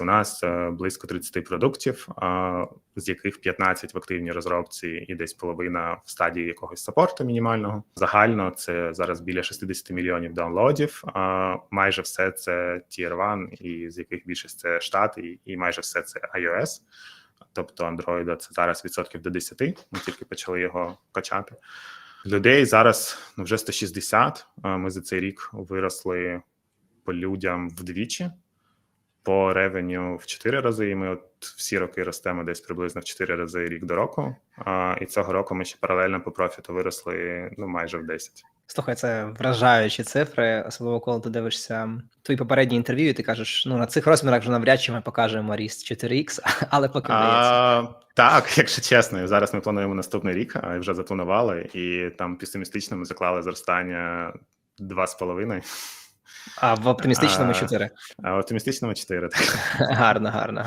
У нас е, близько 30 продуктів, з яких 15 в активній розробці і десь половина в стадії якогось саппорту мінімального. Загально це зараз біля 60 мільйонів даунлодів. Майже все це Tier 1, і з яких більшість це штати, і- майже все це iOS. Тобто Android це зараз відсотків до 10, Ми тільки почали його качати. Людей зараз ну, вже 160. е, Ми за цей рік виросли по людям вдвічі по ревеню в 4 рази. І ми от всі роки ростемо десь приблизно в 4 рази рік до року. А, і цього року ми ще паралельно по профіту виросли ну майже в 10. Слухай, це вражаючі цифри, особливо коли ти дивишся твої попередні інтерв'ю, і ти кажеш, ну на цих розмірах вже навряд чи ми покажемо ріст 4X, але поки вдається. А, так, якщо чесно, зараз ми плануємо наступний рік, а вже запланували, і там песимістично ми заклали зростання 2,5, А в оптимістичному а, 4. а в оптимістичному 4. Так. Гарно, гарно.